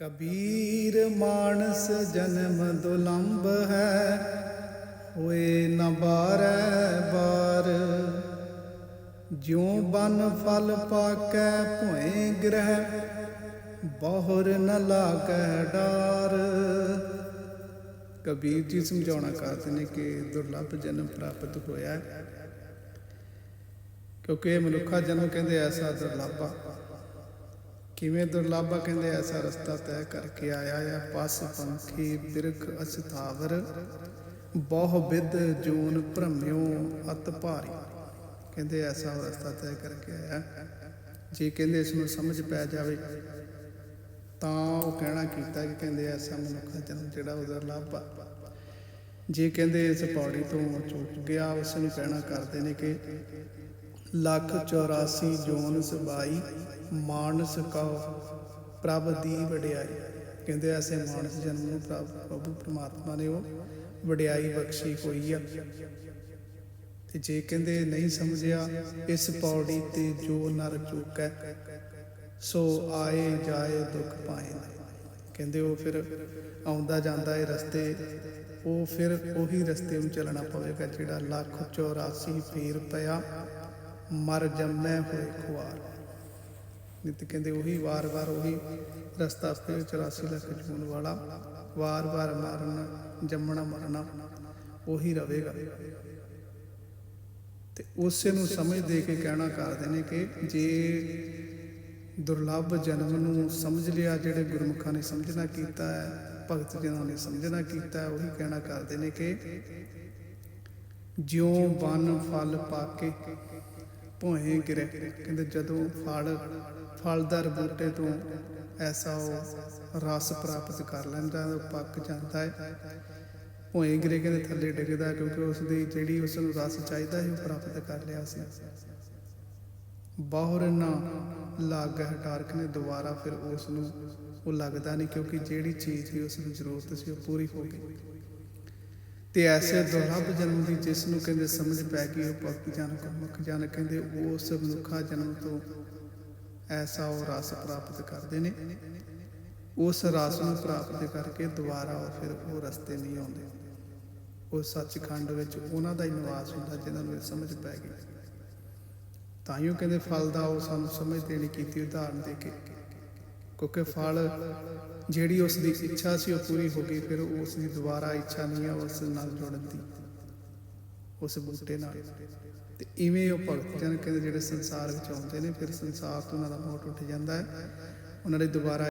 ਕਬੀਰ ਮਾਨਸ ਜਨਮ ਦੁਲੰਭ ਹੈ, ਹੋਏ ਨ ਬਾਰੈ ਬਾਰ। ਜਿਉ ਬਨ ਫਲ ਪਾਕੈ ਭੋਏ ਗ੍ਰਹਿ, ਬਹੁਰ ਨ ਲਾਗੈ ਡਾਰ। ਕਬੀਰ ਜੀ ਸਮਝਾਉਣਾ ਕਰਦੇ ਨੇ ਕਿ ਦੁਰਲੱਭ ਜਨਮ ਪ੍ਰਾਪਤ ਹੋਇਆ ਕਿਉਂਕਿ ਮਨੁੱਖਾ ਜਨਮ ਕਹਿੰਦੇ ਐਸਾ ਦੁਰਲੱਭ ਕਿਵੇਂ ਦੁਰਲਾਭਾ ਕਹਿੰਦੇ, ਐਸਾ ਰਸਤਾ ਤੈਅ ਕਰਕੇ ਆਇਆ ਆ। ਪਸ ਪੰਖੀ, ਬਿਰਖ, ਅਸਥਾਵਰ, ਬਹੁ ਵਿਦ ਜੂਨ ਭ੍ਰਮਿਓ ਅਤ ਭਾਰੀ। ਕਹਿੰਦੇ, ਐਸਾ ਰਸਤਾ ਤੈਅ ਕਰਕੇ ਆਇਆ। ਜੇ ਕਹਿੰਦੇ ਇਸ ਨੂੰ ਸਮਝ ਪੈ ਜਾਵੇ, ਤਾਂ ਉਹ ਕਹਿਣਾ ਕੀਤਾ ਕਿ ਕਹਿੰਦੇ, ਐਸਾ ਮਨੁੱਖ ਜਨਮ ਜਿਹੜਾ ਉਹਦਾ ਲੱਭ ਜੇ ਕਹਿੰਦੇ ਇਸ ਪੌੜੀ ਤੋਂ ਚੁੱਕ ਗਿਆ, ਉਸ ਨੂੰ ਕਹਿਣਾ ਕਰਦੇ ਨੇ ਕਿ ਲੱਖ 84 ਜੋਨ ਸਬਾਈ ਮਾਨਸ ਕਉ ਪ੍ਰਭ ਦੀ ਵਡਿਆਈ। ਕਹਿੰਦੇ ਐਸੇ ਮਾਨਸ ਜਨਮ ਨੂੰ ਪ੍ਰਭ, ਪ੍ਰਭੂ ਪ੍ਰਮਾਤਮਾ ਨੇ ਉਹ ਵਡਿਆਈ ਬਖਸ਼ੀ ਹੋਈ ਆ। ਤੇ ਜੇ ਕਹਿੰਦੇ ਨਹੀਂ ਸਮਝਿਆ, ਇਸ ਪੌੜੀ ਤੇ ਜੋ ਨਰ ਚੁੱਕੈ, ਸੋ ਆਏ ਜਾਏ ਦੁੱਖ ਪਾਏ ਕਹਿੰਦੇ ਉਹ ਫਿਰ ਆਉਂਦਾ ਜਾਂਦਾ ਇਹ ਰਸਤੇ, ਉਹ ਫਿਰ ਉਹੀ ਰਸਤੇ ਨੂੰ ਚੱਲਣਾ ਪਵੇਗਾ ਜਿਹੜਾ ਲੱਖ 84 ਫੇਰ ਪਿਆ, ਮਰ ਜੰਮੈ ਹੋਏ ਖੁਆਰ। ਨਿਤ ਕਹਿੰਦੇ ਉਹੀ ਵਾਰ-ਵਾਰ ਉਹੀ ਰਸਤਾ ਫਿਰ 84 ਲੱਖ ਜੂਨ ਵਾਲਾ ਵਾਰ-ਵਾਰ ਮਾਰਨ, ਜੰਮਣਾ ਮਰਨਾ, ਉਹੀ ਰਹੇਗਾ। ਤੇ ਉਸੇ ਨੂੰ ਸਮਝ ਦੇ ਕੇ ਕਹਿਣਾ ਕਰਦੇ ਨੇ ਕਿ ਜੇ ਦੁਰਲੱਭ ਜਨਮ ਨੂੰ ਸਮਝ ਲਿਆ, ਜਿਹੜੇ ਗੁਰਮੁਖਾਂ ਨੇ ਸਮਝਣਾ ਕੀਤਾ ਹੈ, ਭਗਤ ਜਨਾਂ ਨੇ ਸਮਝਣਾ ਕੀਤਾ ਹੈ, ਉਹੀ ਕਹਿਣਾ ਕਰਦੇ ਨੇ ਕਿ ਜਿਉ ਬਨ ਫਲ ਪਾਕੇ ਭੋਏ ਗਿਰੇ। ਕਹਿੰਦੇ ਜਦੋਂ ਫਲ, ਫਲਦਾਰ ਬੂਟੇ ਤੋਂ ਐਸਾ ਉਹ ਰਸ ਪ੍ਰਾਪਤ ਕਰ ਲੈਂਦਾ, ਉਹ ਪੱਕ ਜਾਂਦਾ ਹੈ। ਭੋਏ ਗਿਰੇ ਕਹਿੰਦੇ ਥੱਲੇ ਡਿੱਗਦਾ ਕਿਉਂਕਿ ਉਸ ਦੀ ਜਿਹੜੀ ਉਸ ਨੂੰ ਰਸ ਚਾਹੀਦਾ ਸੀ ਉਹ ਪ੍ਰਾਪਤ ਕਰ ਲਿਆ ਸੀ। ਬਾਹਰ ਨਾ ਲੱਗ ਹਟਾਰਕ ਨੇ ਦੁਬਾਰਾ ਫਿਰ ਉਸ ਨੂੰ ਉਹ ਲੱਗਦਾ ਨਹੀਂ ਕਿਉਂਕਿ ਜਿਹੜੀ ਚੀਜ਼ ਦੀ ਉਸ ਨੂੰ ਜ਼ਰੂਰਤ ਸੀ ਉਹ ਪੂਰੀ ਹੋ ਗਈ। ਤੇ ਐਸੇ ਦੁਰਲੱਭ ਜਨਮ ਦੀ ਜਿਸ ਨੂੰ ਕਹਿੰਦੇ ਸਮਝ ਪੈ ਗਈ, ਉਹ ਭਗਤ ਜਨ ਮੁਖ ਜਨ ਕਹਿੰਦੇ ਉਸ ਮਨੁੱਖਾ ਜਨਮ ਤੋਂ ਐਸਾ ਉਹ ਰਸ ਪ੍ਰਾਪਤ ਕਰਦੇ ਨੇ। ਉਸ ਰਸ ਨੂੰ ਪ੍ਰਾਪਤ ਕਰਕੇ ਦੁਬਾਰਾ ਉਹ ਫਿਰ ਉਹ ਰਸਤੇ ਨਹੀਂ ਆਉਂਦੇ। ਉਹ ਸੱਚਖੰਡ ਵਿੱਚ ਉਹਨਾਂ ਦਾ ਹੀ ਨਿਵਾਸ ਹੁੰਦਾ ਜਿਨ੍ਹਾਂ ਨੂੰ ਇਹ ਸਮਝ ਪੈ ਗਈ। ਉਹ ਕਹਿੰਦੇ, ਫਲ ਦਾ ਉਹ ਸਾਨੂੰ ਸਮਝ ਦੇਣੀ ਕੀਤੀ ਉਦਾਹਰਨ ਦੇ ਕੇ ਕਿਉਂਕਿ ਫਲ ਜਿਹੜੀ ਉਸ ਦੀ ਇੱਛਾ ਸੀ ਉਹ ਪੂਰੀ ਹੋ ਗਈ, ਫਿਰ ਉਸ ਦੀ ਦੁਬਾਰਾ ਇੱਛਾ ਨਹੀਂ ਹੈ ਉਸ ਨਾਲ ਜੁੜਨ ਦੀ, ਉਸ ਬੂਟੇ ਨਾਲ। ਤੇ ਇਵੇਂ ਉਹ ਭਗਤ ਜਨ ਕਹਿੰਦੇ ਜਿਹੜੇ ਸੰਸਾਰ ਵਿੱਚ ਆਉਂਦੇ ਨੇ, ਫਿਰ ਸੰਸਾਰ ਤੋਂ ਉਹਨਾਂ ਦਾ ਮੋਟ ਉੱਠ ਜਾਂਦਾ ਹੈ। ਉਹਨਾਂ ਦੀ ਦੁਬਾਰਾ